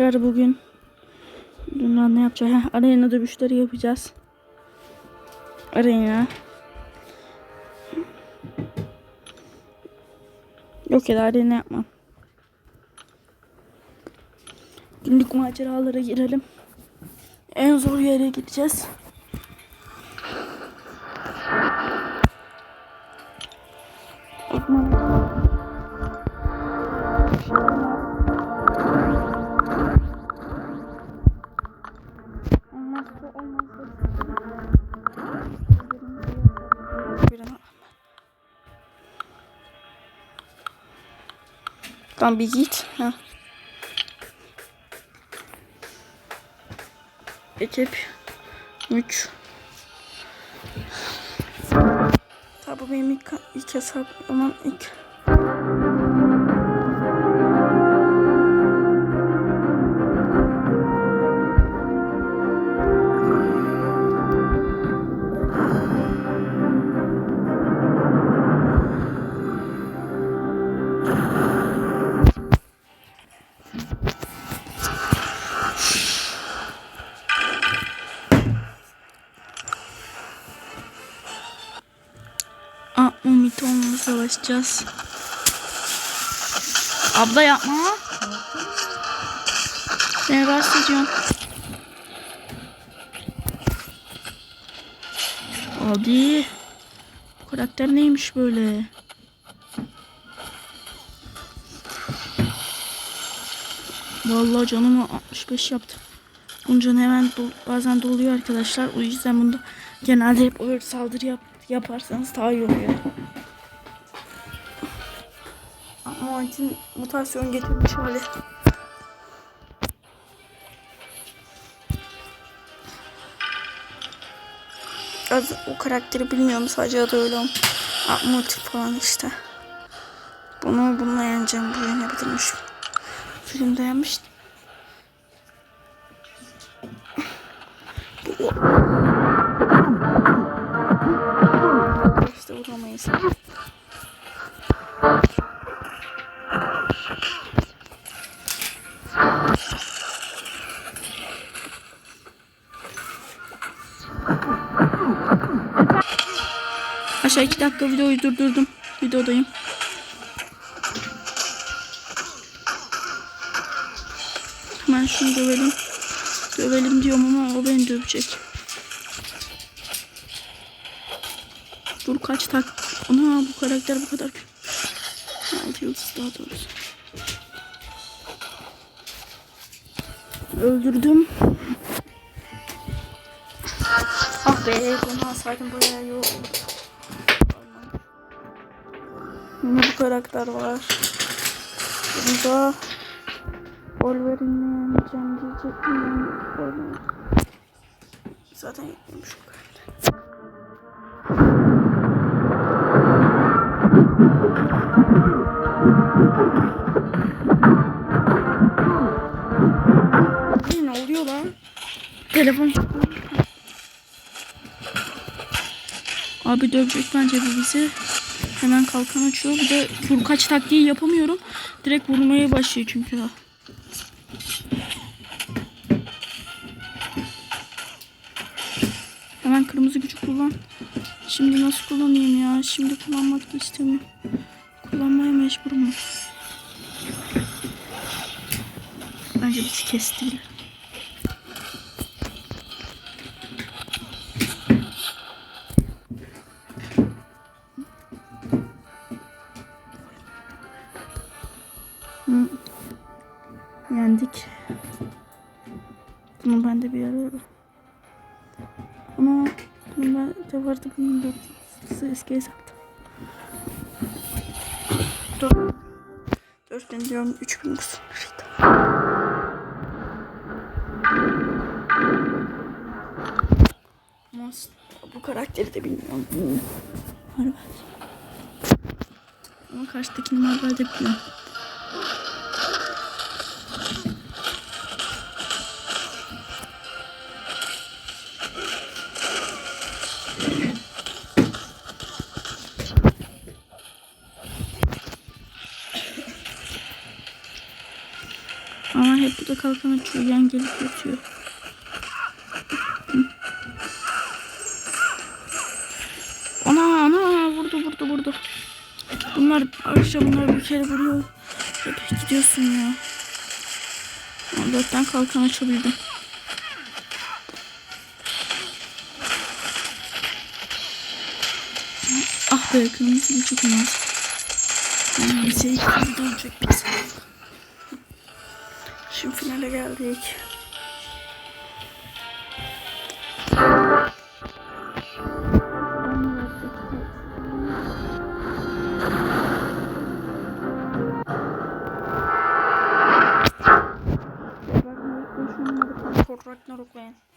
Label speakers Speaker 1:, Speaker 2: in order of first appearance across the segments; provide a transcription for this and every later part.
Speaker 1: arkadaşlar bugün Dünden ne yapacağız? Heh, arena dövüşleri yapacağız. Arena. Yok ya arena yapmam. Günlük maceralara girelim. En zor yere gideceğiz. Bakma. Tamam bir git. Ha. Ekip 3 Tabi benim ilk, ilk hesabımın ilk Aa, Umiton'la savaşacağız. Abla yapma. Beni rahatsız ediyorsun. Abi. Bu karakter neymiş böyle? Vallahi canımı 65 yaptı. Bunun canı hemen dol- bazen doluyor arkadaşlar. O yüzden bunda genelde hep öyle saldırı yap yaparsanız daha iyi oluyor. Ama Ant'in mutasyon getirmiş hali. Az o karakteri bilmiyorum sadece adı öyle. Multi falan işte. Bunu bununla yeneceğim. Bu yenebilirmiş. Filmde yenmişti. Bu- İşte vuramayız. Aşağı iki dakika videoyu durdurdum. Videodayım. Hemen şunu dövelim. Dövelim diyorum ama o beni dövecek. Dur kaç tak. Ana bu karakter bu kadar. Altı yıldız daha doğrusu. Öldürdüm. Ah be bunu alsaydım iyi olurdu. Yine bu karakter var. Burada Wolverine'i yeneceğim diyecektim. Zaten yetmemiş Telefon Abi dövecek bence bu bizi. Hemen kalkan açıyor. Bir de vurkaç taktiği yapamıyorum. Direkt vurmaya başlıyor çünkü. Hemen kırmızı gücü kullan. Şimdi nasıl kullanayım ya? Şimdi kullanmak da istemiyorum. Kullanmaya mecburum. Bence bizi kestiler. Yendik. Bunu ben de bir ara Ama bunda da vardı bunun da eski hesapta. Dört. Dört bin diyorum. Üç bin olsun. Ama bu karakteri de bilmiyorum. Harbi. Ama karşıdakini normalde bilmiyorum. Kalkan açıyor. Yan gelip yatıyor. Ana ana vurdu vurdu vurdu. Bunlar arkadaşlar bunlar bir kere vuruyor. Hep gidiyorsun ya. 14'ten kalkan açabildim. Ah be kırmızı bir çok olmaz. Yani liseye kırmızı dönecek biz. Finale geldik. Ragnarok ben.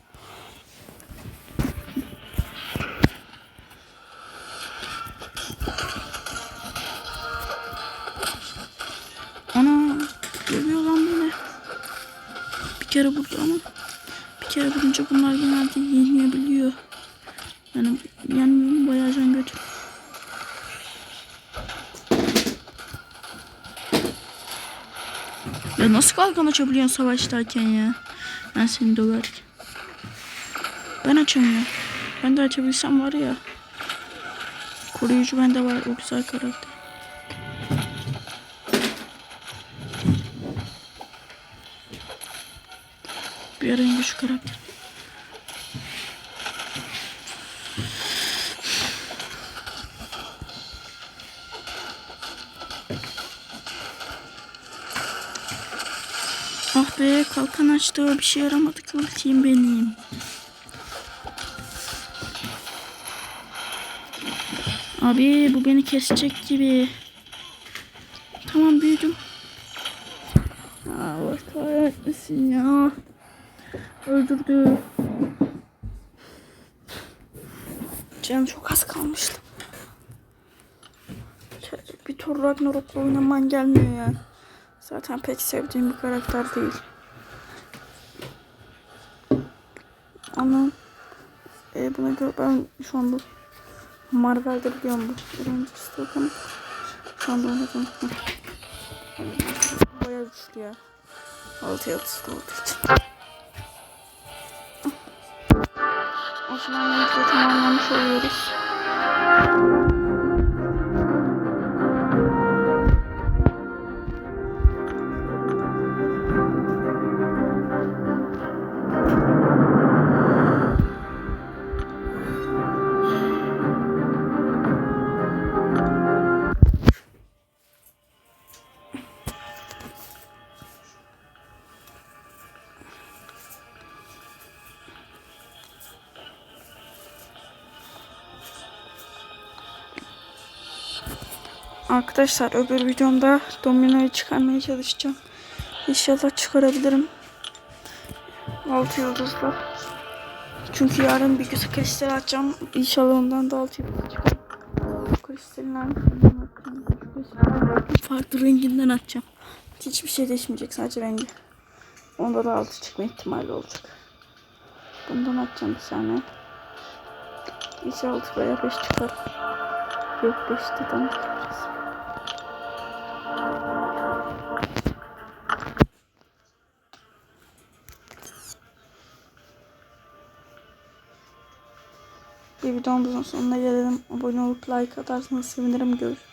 Speaker 1: Kere vurdu ama bir kere vurunca bunlar genelde yenilebiliyor. Yani yani bayağı can götür. Ya nasıl kalkan açabiliyorsun savaştayken ya? Ben seni döverken. Ben açamıyorum. Ben de açabilsem var ya. Koruyucu bende var. O güzel karakter. Bir ara en güçlü karakter. Ah be kalkan açtı bir şey yaramadı kılıçayım benim. Abi bu beni kesecek gibi. Tamam büyüdüm. Allah kahretmesin ya. Öldürdü. Canım çok az kalmıştı. Bir tur Ragnarok'la oynaman gelmiyor yani. Zaten pek sevdiğim bir karakter değil. Ama e, buna göre ben şu an bu Marvel'de biliyorum bu. Yok ama şu anda oynadım. Bayağı güçlü ya. 6 yıldızlı olduğu için. Videoyu tamamlamış oluyoruz. Arkadaşlar öbür videomda dominoyu çıkarmaya çalışacağım. İnşallah çıkarabilirim. 6 yıldızlı. Çünkü yarın bir güzel kristal atacağım. İnşallah ondan da 6 yıldız çıkar. Atacağım? Farklı renginden atacağım. Hiçbir şey değişmeyecek sadece rengi. Onda da 6 çıkma ihtimali olacak. Bundan atacağım bir tane. İnşallah 6 veya 5 çıkar. Yok 5 de tam çıkarız. Bir videomuzun sonuna gelelim. Abone olup like atarsanız sevinirim. Görüşürüz.